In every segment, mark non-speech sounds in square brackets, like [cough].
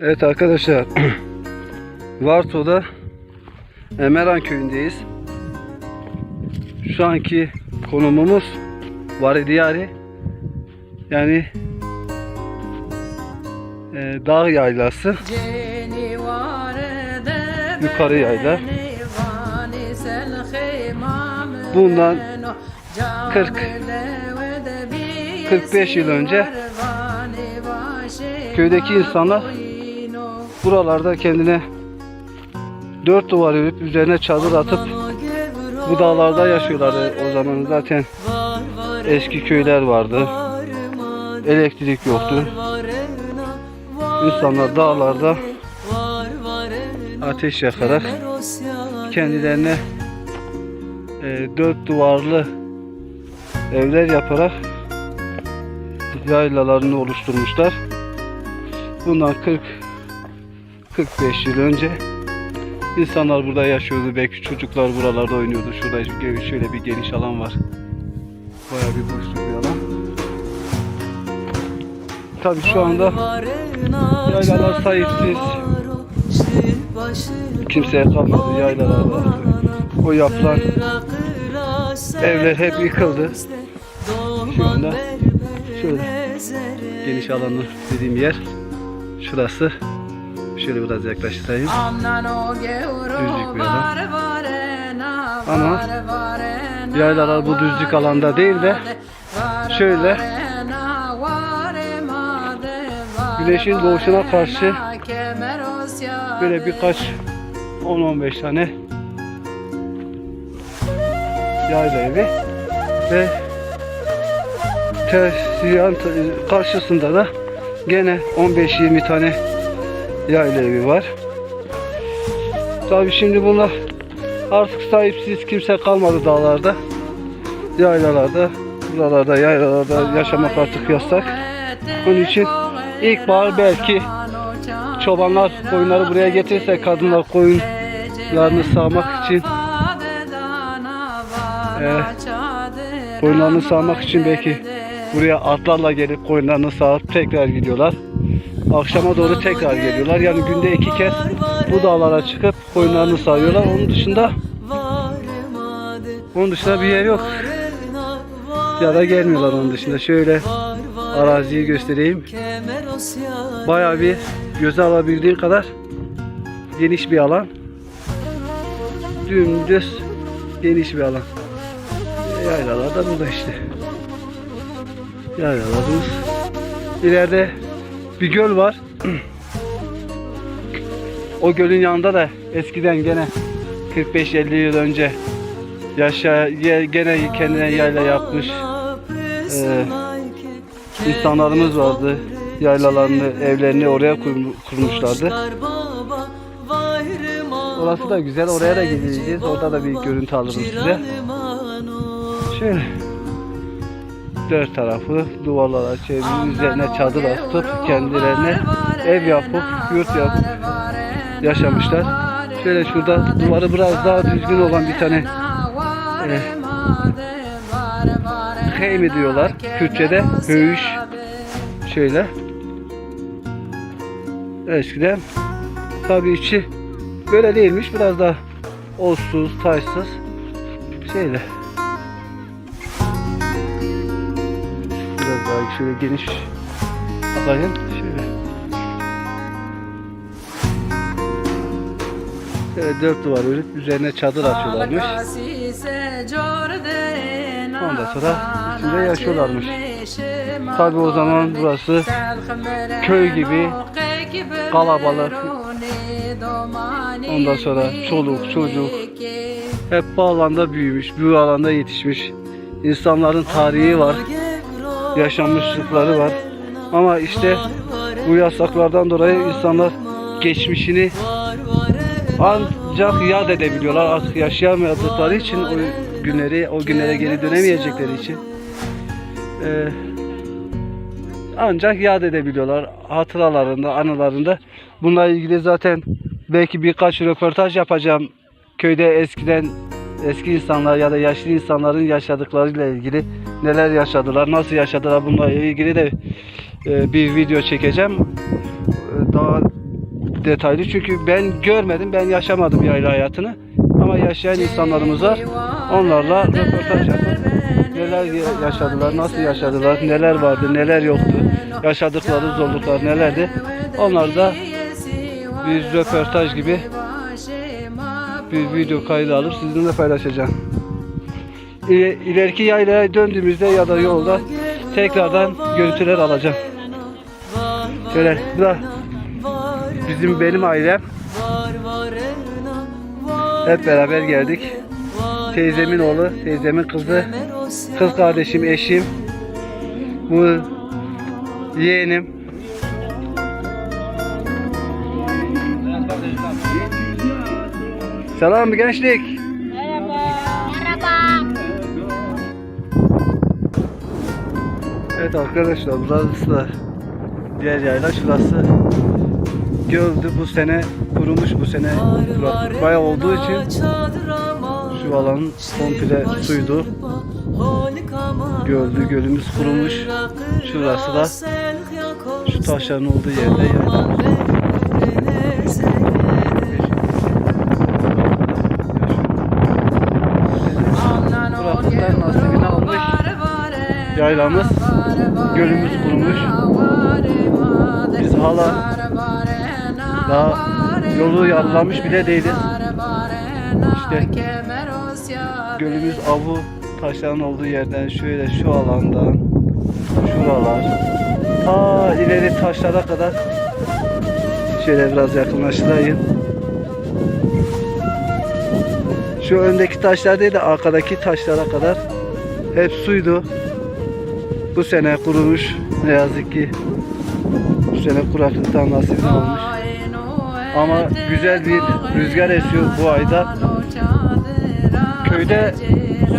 Evet arkadaşlar. [clears throat] Varto'da Emeran köyündeyiz. Şu anki konumumuz Varidiyari. Yani e, dağ yaylası. Yukarı yayla. Bundan Bundan 40 40 45 yıl önce köydeki insanlar Buralarda kendine dört duvar örüp üzerine çadır atıp bu dağlarda yaşıyorlardı. O zaman zaten eski köyler vardı. Elektrik yoktu. İnsanlar dağlarda ateş yakarak kendilerine e, dört duvarlı evler yaparak yaylalarını oluşturmuşlar. Bundan 40 45 yıl önce insanlar burada yaşıyordu. Belki çocuklar buralarda oynuyordu. Şurada şöyle bir geniş alan var. Bayağı bir boşluk bir alan. Tabii şu anda yaylalar sahipsiz. Kimseye kalmadı yaylalarda. O yapılan evler hep yıkıldı. Şu anda şöyle geniş alanı dediğim yer şurası. Şöyle biraz yaklaştırayım. Düzlük bir alan. Ama yaylalar bu düzlük alanda değil de şöyle güneşin doğuşuna karşı böyle birkaç 10-15 tane yayla evi ve ters karşısında da gene 15-20 tane yayla evi var. Tabii şimdi bunlar artık sahipsiz kimse kalmadı dağlarda. Yaylalarda, buralarda, yaylalarda yaşamak artık yasak. Onun için ilkbahar belki çobanlar koyunları buraya getirirse kadınlar koyunlarını sağmak için e, koyunlarını sağmak için belki buraya atlarla gelip koyunlarını sağıp tekrar gidiyorlar. Akşama doğru tekrar geliyorlar. Yani günde iki kez bu dağlara çıkıp koyunlarını sağıyorlar. Onun dışında onun dışında bir yer yok. Ya da gelmiyorlar onun dışında. Şöyle araziyi göstereyim. Bayağı bir göze alabildiğin kadar geniş bir alan. Dümdüz geniş bir alan. Yaylalar da burada işte. Yaylalarımız. İleride bir göl var. [clears throat] o gölün yanında da eskiden gene 45-50 yıl önce yaşa gene kendine yayla yapmış e, insanlarımız vardı. Yaylalarını, evlerini oraya kur- kurmuşlardı. Orası da güzel. Oraya da gideceğiz. Orada da bir görüntü alırım size. Şöyle dört tarafı duvarlara çevirip üzerine çadır atıp kendilerine ev yapıp yurt yapıp yaşamışlar. Şöyle şurada duvarı biraz daha düzgün olan bir tane e, hey mi diyorlar Kürtçe'de höğüş şöyle eskiden tabii içi böyle değilmiş biraz daha ozsuz taşsız şeyle şöyle geniş alayım şöyle Şöyle dört duvar örüp üzerine çadır atıyorlarmış. Ondan sonra içinde yaşıyorlarmış. Tabii o zaman burası köy gibi kalabalık. Ondan sonra çoluk, çocuk. Hep bu alanda büyümüş, bu alanda yetişmiş. İnsanların tarihi var, yaşanmışlıkları var. Ama işte bu yasaklardan dolayı insanlar geçmişini ancak yad edebiliyorlar. Artık yaşayamadıkları için o günleri, o günlere geri dönemeyecekleri için eee, ancak yad edebiliyorlar. Hatıralarında, anılarında. Bununla ilgili zaten belki birkaç röportaj yapacağım. Köyde eskiden eski insanlar ya da yaşlı insanların yaşadıklarıyla ilgili neler yaşadılar, nasıl yaşadılar bununla ilgili de e, bir video çekeceğim. E, Daha detaylı çünkü ben görmedim, ben yaşamadım yayla hayatını. Ama yaşayan insanlarımız var. Onlarla röportaj yapıp neler yaşadılar, nasıl yaşadılar, neler vardı, neler yoktu, yaşadıkları zorluklar nelerdi. Onları da bir röportaj gibi bir video kaydı alıp sizinle paylaşacağım. İle- İleriki yaylaya döndüğümüzde ya da yolda tekrardan görüntüler alacağım. Şöyle bu da bizim benim ailem. Hep beraber geldik. Teyzemin oğlu, teyzemin kızı, kız kardeşim, eşim, bu yeğenim. Selam gençlik. Evet arkadaşlar burası da diğer yayla şurası. Göldü bu sene kurumuş bu sene kurak bayağı olduğu için şu alanın komple suydu. göldü gölümüz kurumuş. Şurası da şu taşların olduğu yerde almış. yaylamız gölümüz kurumuş biz hala daha yolu yarılamış bile değiliz. İşte gölümüz avu taşların olduğu yerden şöyle şu alandan şuralar ta ileri taşlara kadar. Şöyle biraz yakınlaştırayım. Şu öndeki taşlar değil de arkadaki taşlara kadar. Hep suydu bu sene kurumuş ne yazık ki bu sene kuraklıktan nasibini olmuş. Ama güzel bir rüzgar esiyor bu ayda. Köyde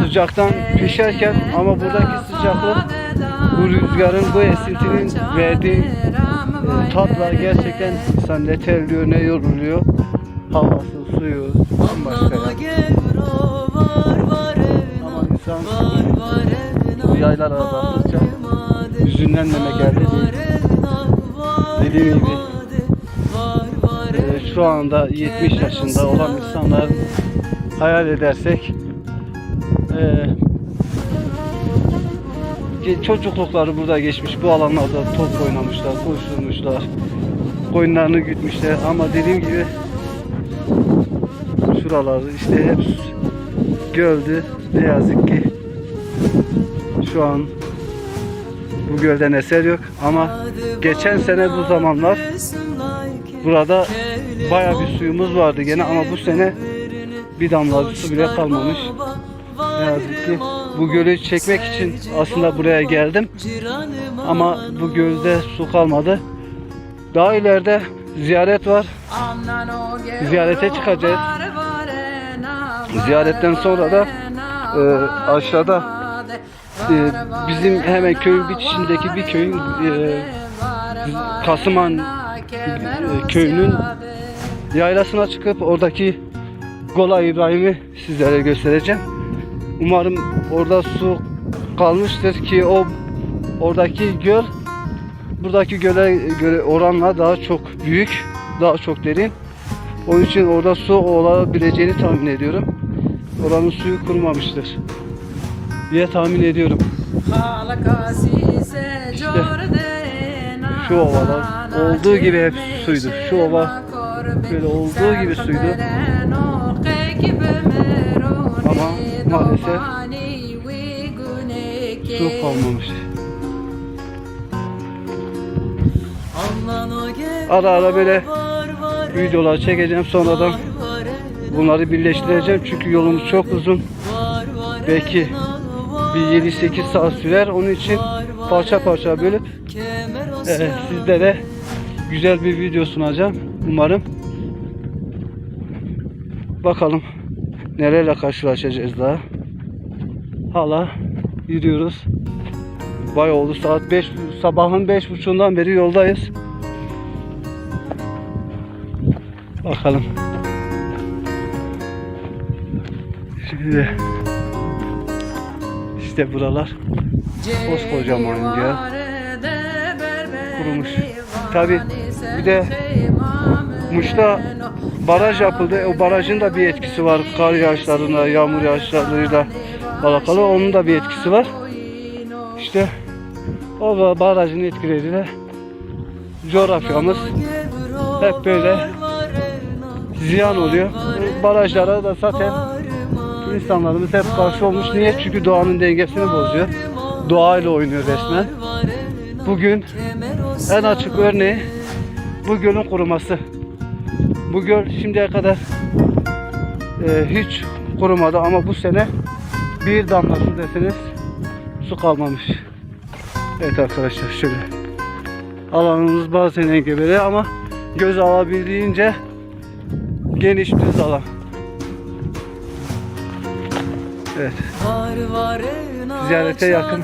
sıcaktan pişerken ama buradaki sıcaklık bu rüzgarın bu esintinin verdiği e, tatla gerçekten insan ne terliyor ne yoruluyor. Havası suyu bambaşka ama insan yaylar azaldıkça hüzünlenmemek elde değil. Dediğim gibi e, şu anda 70 yaşında olan insanlar hayal edersek e, çocuklukları burada geçmiş bu alanlarda top oynamışlar koşturmuşlar koyunlarını gütmüşler. Ama dediğim gibi şuralar işte hep göldü ne yazık ki şu an bu gölden eser yok ama geçen sene bu zamanlar burada baya bir suyumuz vardı gene ama bu sene bir damla su bile kalmamış. Ne yazık ki bu gölü çekmek için aslında buraya geldim ama bu gölde su kalmadı. Daha ileride ziyaret var. Ziyarete çıkacağız. Ziyaretten sonra da e, aşağıda e, bizim hemen köyün bitişindeki bir köyün e, Kasıman e, köyünün yaylasına çıkıp oradaki Gola İbrahim'i sizlere göstereceğim. Umarım orada su kalmıştır ki o oradaki göl buradaki göle göre oranla daha çok büyük, daha çok derin. Onun için orada su olabileceğini tahmin ediyorum. Oranın suyu kurumamıştır diye tahmin ediyorum. şu ovalar olduğu gibi hep suydu. Şu ova böyle olduğu gibi suydu. Ama maalesef su kalmamış. Ara ara böyle videolar çekeceğim sonradan bunları birleştireceğim çünkü yolumuz çok uzun. Belki bir 7-8 saat sürer. Onun için parça parça bölüp e, sizlere güzel bir video sunacağım. Umarım. Bakalım nelerle karşılaşacağız daha. Hala yürüyoruz. Bay oldu saat 5 sabahın 5.30'undan beri yoldayız. Bakalım. Şimdi işte buralar koskocaman göl. Kurumuş. Tabi bir de Muş'ta baraj yapıldı. O barajın da bir etkisi var. Kar yağışlarına, yağmur yağışlarıyla alakalı. Onun da bir etkisi var. İşte o barajın etkileriyle coğrafyamız hep böyle ziyan oluyor. Barajlara da zaten insanlarımız hep karşı olmuş. Niye? Çünkü doğanın dengesini bozuyor. Doğayla oynuyor resmen. Bugün en açık örneği bu gölün kuruması. Bu göl şimdiye kadar e, hiç kurumadı ama bu sene bir damla su deseniz su kalmamış. Evet arkadaşlar şöyle alanımız bazen engebeli ama göz alabildiğince geniş bir alan. Evet. Ziyarete yakın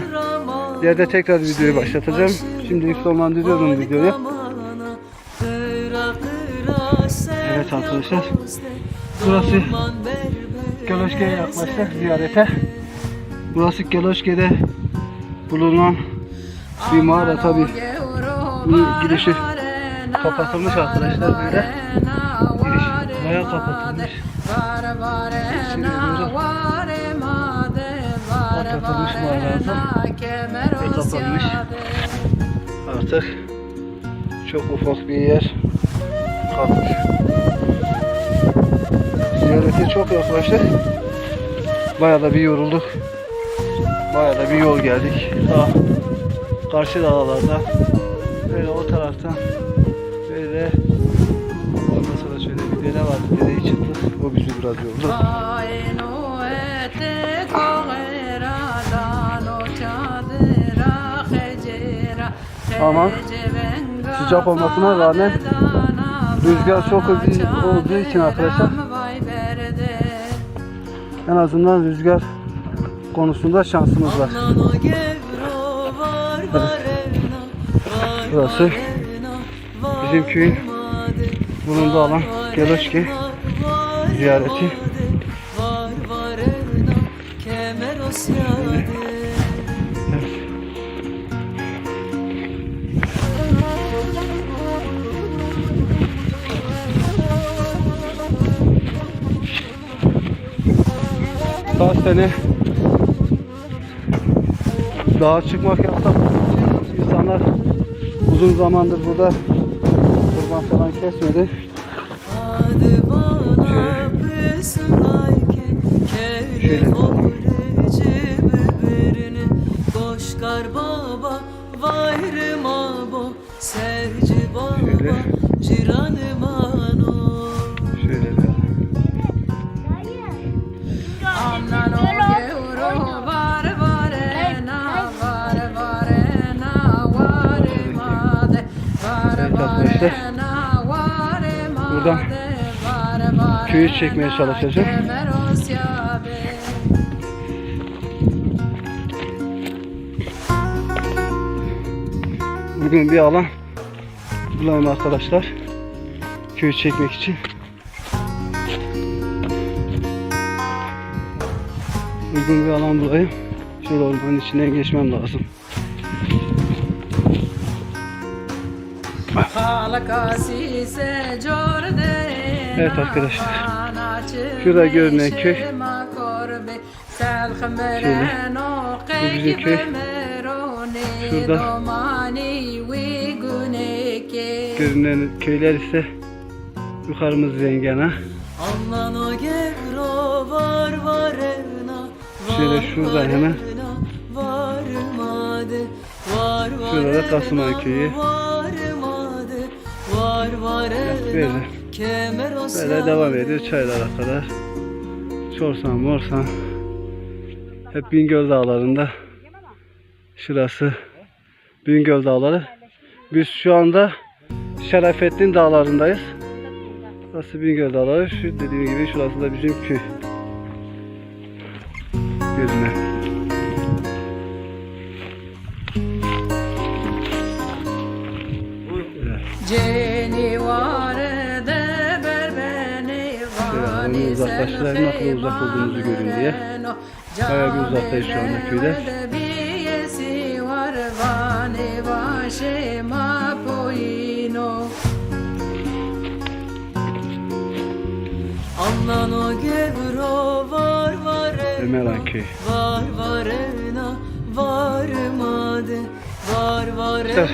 yerde tekrar videoyu başlatacağım. Şimdilik sonlandırıyorum videoyu. Evet arkadaşlar. Burası Gölöşke'ye yaklaştık ziyarete. Burası Gölöşke'de bulunan bir mağara tabi. girişi kapatılmış arkadaşlar böyle. Giriş bayağı kapatılmış. Kapatılmış mağarada ve kapanmış. Artık çok ufak bir yer kalmış. Ziyarete çok yaklaştık. Bayağı da bir yorulduk. Bayağı da bir yol geldik. Ta karşı dağlarda böyle o taraftan böyle ondan sonra şöyle bir dere vardı. Dereyi çıktık. O bizi biraz yordu. Ama sıcak olmasına rağmen rüzgar çok hızlı olduğu için arkadaşlar en azından rüzgar konusunda şansımız var. Burası bizim köyün bulunduğu alan Geloşki ziyareti. Daha sene dağa çıkmak yasak. İnsanlar uzun zamandır burada kurban falan kesmedi. Şöyle. Şöyle. Şöyle Arkadaşlar. Buradan köyü çekmeye çalışacağım. Bugün bir alan bulalım arkadaşlar. Köyü çekmek için. Uygun bir alan bulayım. Şöyle ormanın içinden geçmem lazım. Evet arkadaşlar. Şurada görünen köy. Şöyle. Bu bizim köy. Şurada. Görünen köyler ise yukarımız Zengana. Şöyle şuradan hemen. Şurada Kasıman köyü. Böyle. Böyle devam ediyor çaylara kadar. Çorsan, Morsan. Hep Bingöl dağlarında. Şurası Bingöl dağları. Biz şu anda Şerafettin dağlarındayız. Burası Bingöl dağları. Şu dediğim gibi şurası da bizim köy. Görünen. Ceni Uzaklaştırayım, ne kadar uzak olduğumuzu görün diye. Bayağı bir uzaktayız şu anda köyde. Nano gevro var var Ömeran köyü. Var varmadı Var varına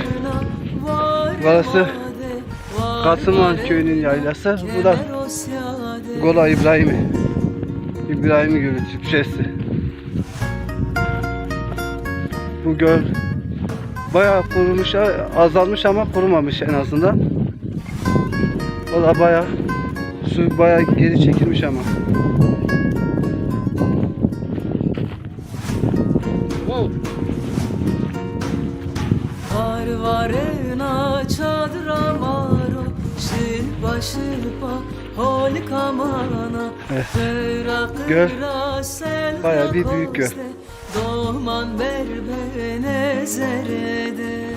varmadı burası Kasıman köyünün yaylası. Bu da Gola İbrahim'i. İbrahim'i Gölü Türkçesi. Bu göl bayağı kurumuş, azalmış ama kurumamış en azından. O da bayağı su bayağı geri çekilmiş ama. Var varına çadıra maro Evet. Göl bayağı bir büyük göl. berbe nezerede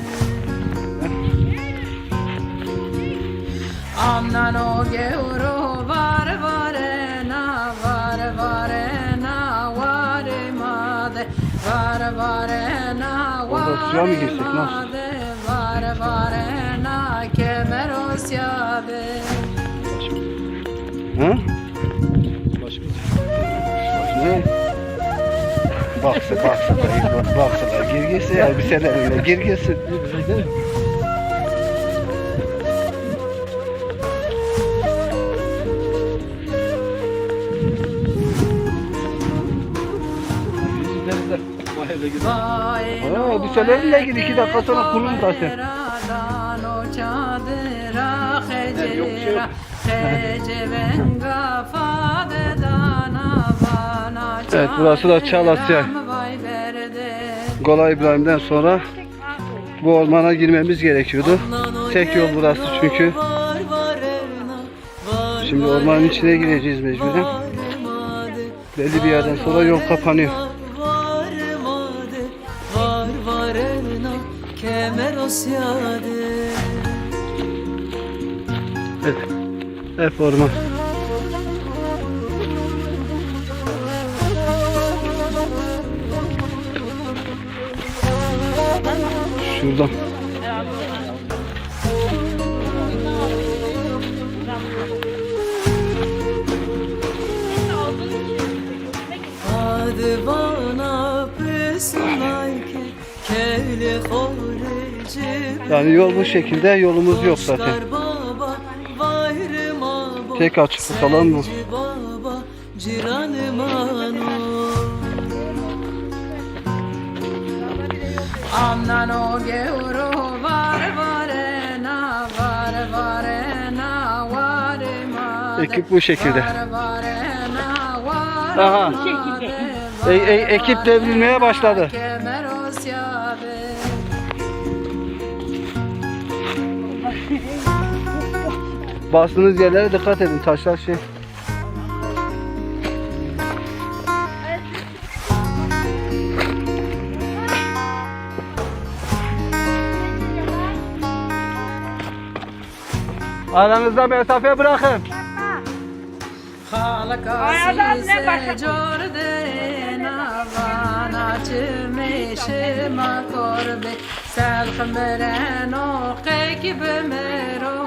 Amnano geuro var varena var varena vare made var Orada suya mı vare girsek, nasıl? made var varena kemer osyade Ha? Ne? Baksa baksa baksa da gir girsin ya bir sene öyle gir girsin. Vay Aa, seneyle ilgili iki dakika sonra kurur zaten. Dano çadıra hecera Evet, burası da Çalasya. Vay verde Gola İbrahim'den sonra bu ormana girmemiz gerekiyordu. Tek yol burası çünkü. Şimdi ormanın içine gireceğiz mecburen. Belli bir yerden sonra yol kapanıyor. Kemer osyade Hep orman. Şuradan. Yani yol bu şekilde yolumuz yok zaten. Tek açıklık alan bu. Amnano geuro var varena var varena vare made Ekip bu şekilde. Aha. E- e- ekip devrilmeye başladı. Bastığınız yerlere dikkat edin. Taşlar şey. Aranızda mesafe bırakın. Qek bemeroni doma